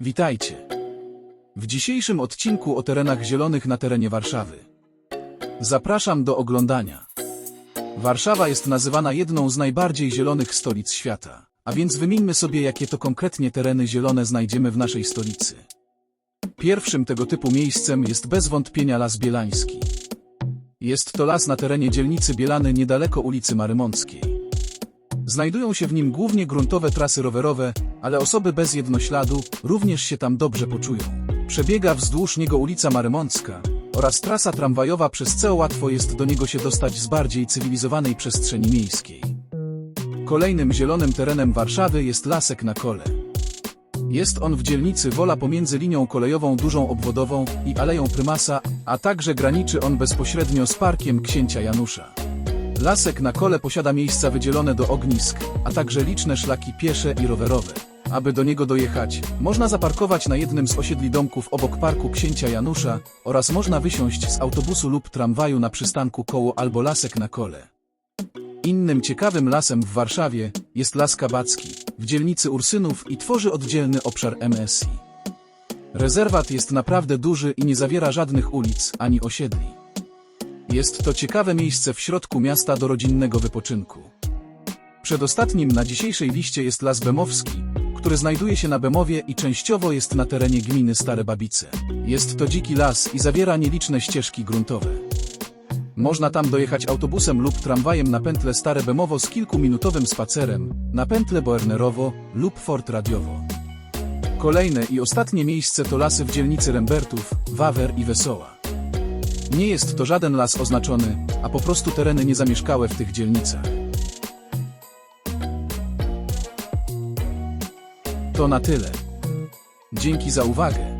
Witajcie. W dzisiejszym odcinku o terenach zielonych na terenie Warszawy. Zapraszam do oglądania. Warszawa jest nazywana jedną z najbardziej zielonych stolic świata, a więc wymieńmy sobie, jakie to konkretnie tereny zielone znajdziemy w naszej stolicy. Pierwszym tego typu miejscem jest bez wątpienia Las Bielański. Jest to las na terenie dzielnicy Bielany niedaleko ulicy Marymąckiej. Znajdują się w nim głównie gruntowe trasy rowerowe, ale osoby bez jednośladu również się tam dobrze poczują. Przebiega wzdłuż niego ulica Marymącka oraz trasa tramwajowa, przez co łatwo jest do niego się dostać z bardziej cywilizowanej przestrzeni miejskiej. Kolejnym zielonym terenem Warszawy jest Lasek na Kole. Jest on w dzielnicy Wola pomiędzy linią kolejową dużą obwodową i Aleją Prymasa, a także graniczy on bezpośrednio z Parkiem Księcia Janusza. Lasek na kole posiada miejsca wydzielone do ognisk, a także liczne szlaki piesze i rowerowe. Aby do niego dojechać, można zaparkować na jednym z osiedli domków obok Parku Księcia Janusza oraz można wysiąść z autobusu lub tramwaju na przystanku koło albo Lasek na kole. Innym ciekawym lasem w Warszawie jest Las Kabacki, w dzielnicy Ursynów i tworzy oddzielny obszar MSI. Rezerwat jest naprawdę duży i nie zawiera żadnych ulic ani osiedli. Jest to ciekawe miejsce w środku miasta do rodzinnego wypoczynku. Przedostatnim na dzisiejszej liście jest Las Bemowski, który znajduje się na Bemowie i częściowo jest na terenie gminy Stare Babice. Jest to dziki las i zawiera nieliczne ścieżki gruntowe. Można tam dojechać autobusem lub tramwajem na pętlę Stare Bemowo z kilkuminutowym spacerem, na pętlę Boernerowo lub Fort Radiowo. Kolejne i ostatnie miejsce to lasy w dzielnicy Rembertów, Wawer i Wesoła. Nie jest to żaden las oznaczony, a po prostu tereny niezamieszkałe w tych dzielnicach. To na tyle. Dzięki za uwagę.